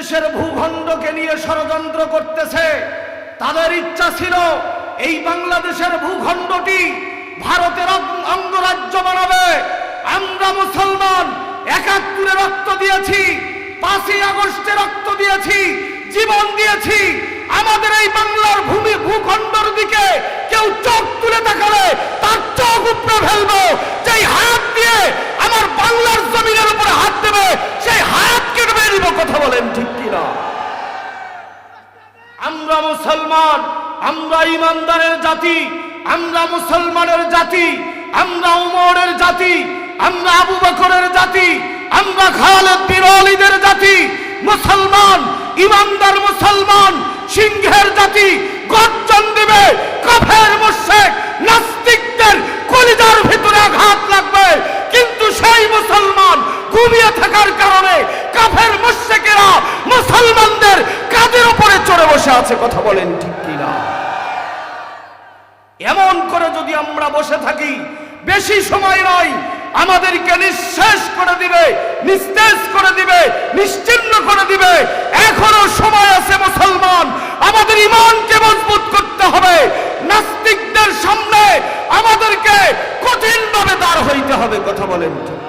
দেশের ভূখণ্ডকে নিয়ে ষড়যন্ত্র করতেছে। তাদের ইচ্ছা ছিল এই বাংলাদেশের ভূখণ্ডটি ভারতের অঙ্গরাজ্য বানাবে। আমরা মুসলমান, একাত্তরে রক্ত দিয়েছি, পাঁচই আগস্টে রক্ত দিয়েছি, জীবন দিয়েছি। আমাদের এই বাংলার ভূমি ভূখণ্ডর দিকে কেউ চোখ তুলে তাকালে তার চোখ উপড়ে ফেলব যেই হাত দিয়ে আমার বাংলার জমিনের উপরে হাত দেবে সেই হাত কেটে দিব কথা কিনা আমরা মুসলমান, আমরা ইমানদারের জাতি, আমরা মুসলমানের জাতি, আমরা উমরের জাতি, আমরা আবু বকরের জাতি, আমরা খালেদ বিন ওয়ালিদের জাতি, মুসলমান, ইমানদার মুসলমান, সিংহের জাতি, গর্জন দিবে উপরে বসে আছে, কথা বলেন ঠিক কিনা? এমন করে যদি আমরা বসে থাকি, বেশি সময় নয়, আমাদেরকে নিঃশেষ করে দিবে, নিস্তেজ করে দিবে, নিশ্চিন্ন করে দিবে। এখনও সময় আছে মুসলমান, আমাদের ইমানকে মজবুত করতে হবে। নাস্তিকদের সামনে আমাদেরকে কঠিনভাবে দাঁড় হইতে হবে, কথা বলেন ঠিক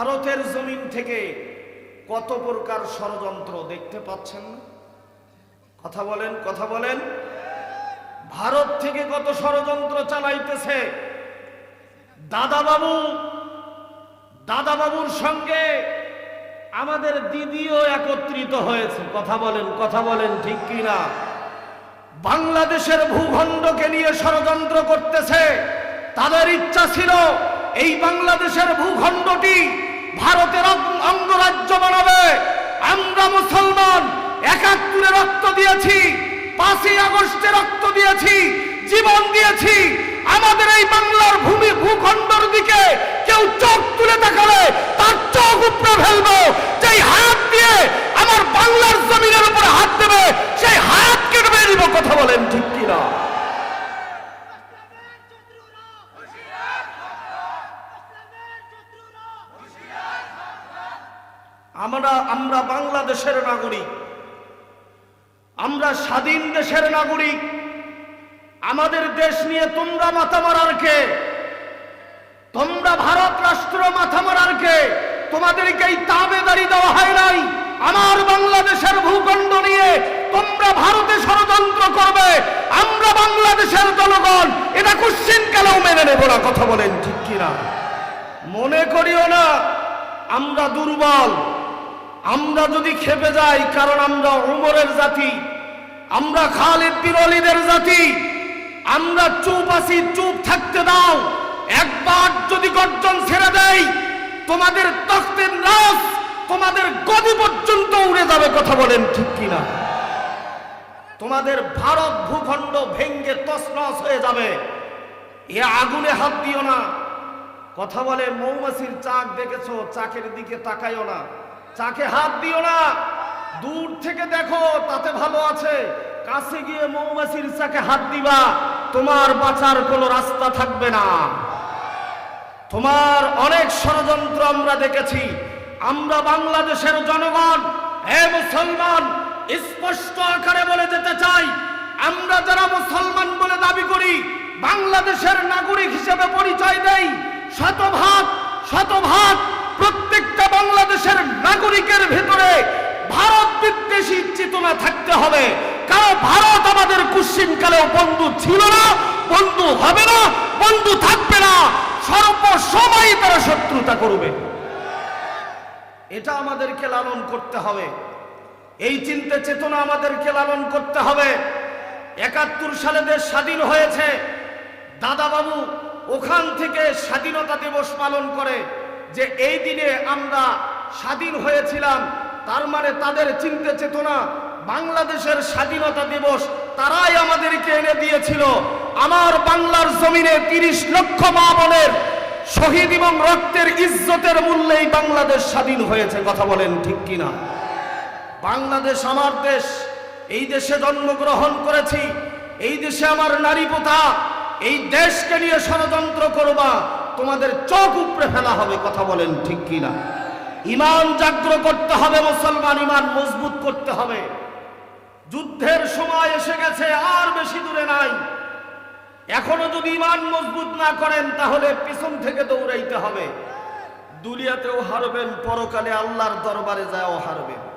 ভারতের জমিন থেকে কত প্রকার ষড়যন্ত্র দেখতে পাচ্ছেন? কথা বলেন কথা বলেন। ভারত থেকে কত ষড়যন্ত্র চালাইতেছে? দাদা বাবু দাদা বাবুর সঙ্গে আমাদের দিদিও একত্রিত হয়েছে। কথা বলেন কথা বলেন, ঠিক কিনা? বাংলাদেশের ভূখণ্ডকে নিয়ে ষড়যন্ত্র করতেছে, তাদের ইচ্ছা ছিল এই বাংলাদেশের ভূখণ্ডটি ভারতের অঙ্গরাজ্য বানাবে আমরা মুসলমান, একাত্তরে রক্ত দিয়েছি, পাঁচই আগস্টে রক্ত দিয়েছি, জীবন দিয়েছি। আমাদের এই বাংলার ভূমি, ভূখণ্ডর দিকে কেউ চোখ তুলে তাকালে তার চোখ উপড়ে ফেলব। যেই হাত দিয়ে আমার বাংলার জমিনের উপরে হাত দেবে, সেই হাত কেটে দিব কথা বলেন ঠিক কিনা? আমরা আমরা বাংলাদেশের নাগরিক। আমরা স্বাধীন দেশের নাগরিক। আমাদের দেশ নিয়ে তোমরা মাথা মারার কে? তোমরা ভারত রাষ্ট্র মাথা মারার কে? তোমাদেরকে এই তাবেদারি দেওয়া হয় নাই। আমার বাংলাদেশের ভূখণ্ড নিয়ে তোমরা ভারতে ষড়যন্ত্র করবে। আমরা বাংলাদেশের জনগণ। এটা কুশ্চিন কালেও মেনে নেব না, কথা বলেন ঠিক কিনা? মনে করিও না, আমরা দুর্বল। আমরা যদি খেপে যাই, কারণ আমরা উমরের জাতি, আমরা খালিদ বিরলিদের জাতি, আমরা চুপ আছি, চুপ থাকতে দাও। একবার যদি গর্জন ছেড়ে দেয় তোমাদের তখ্তের রাস, তোমাদের গদি পর্যন্ত উড়ে যাবে, কথা বলেন ঠিক কিনা? তোমাদের ভারত ভূখণ্ড ভেঙ্গে তছনছ হয়ে যাবে। এ আগুনে হাত দিও না। কথা বলে মৌমাছির চাক দেখেছ, চাকের দিকে তাকাইও না। চাকে হাত দিও না, দূর থেকে দেখো তাতে ভালো আছে। কাছে গিয়ে মৌমাছির চাকে হাত দিবা, তোমার বাঁচার কোনো রাস্তা থাকবে না। তোমার অনেক ষড়যন্ত্র আমরা দেখেছি। আমরা বাংলাদেশের জনগণ, হে মুসলমান, স্পষ্ট আকারে বলে যেতে চাই, আমরা যারা মুসলমান বলে দাবি করি, বাংলাদেশের নাগরিক হিসেবে পরিচয় দেই। শতভাগ শতভাগ নাগরিকের ভেতরে ভারত বিদ্বেষী চেতনা থাকতে হবে। কারণ ভারত আমাদের কুশ্চিন কালেও বন্ধু ছিল না, বন্ধু হবে না, বন্ধু থাকবে না। সর্ব সময় তারা শত্রুতা করবে। এটা আমাদেরকে লালন করতে হবে। এই চিন্তা চেতনা আমাদেরকে লালন করতে হবে। একাত্তর সালে দেশ স্বাধীন হয়েছে। দাদাবাবু ওখান থেকে স্বাধীনতা দিবস পালন করে যে এই দিনে আমরা স্বাধীন হয়েছিলাম। তার মানে তাদের চিন্তা চেতনা, বাংলাদেশের স্বাধীনতা দিবস তারাই আমাদেরকে এনে দিয়েছিল। আমার বাংলার জমিনে তিরিশ লক্ষ মা বোনের শহীদ এবং রক্তের ইজ্জতের মূল্যেই বাংলাদেশ স্বাধীন হয়েছে, কথা বলেন ঠিক কিনা? বাংলাদেশ আমার দেশ, এই দেশে জন্মগ্রহণ করেছি, এই দেশে আমার নারী পোতা, এই দেশকে নিয়ে ষড়যন্ত্র করবা, তোমাদের চোখ উপড়ে ফেলা হবে, কথা বলেন ঠিক কিনা? ইমান জাগ্র করতে হবে, মুসলমান ইমান মজবুত করতে হবে। যুদ্ধের সময় এসে গেছে, আর বেশি দূরে নাই। এখনও যদি ইমান মজবুত না করেন, তাহলে পিছন থেকে দৌড়াইতে হবে। দুলিয়াতেও হারবেন, পরকালে আল্লাহর দরবারে যাও হারবেন।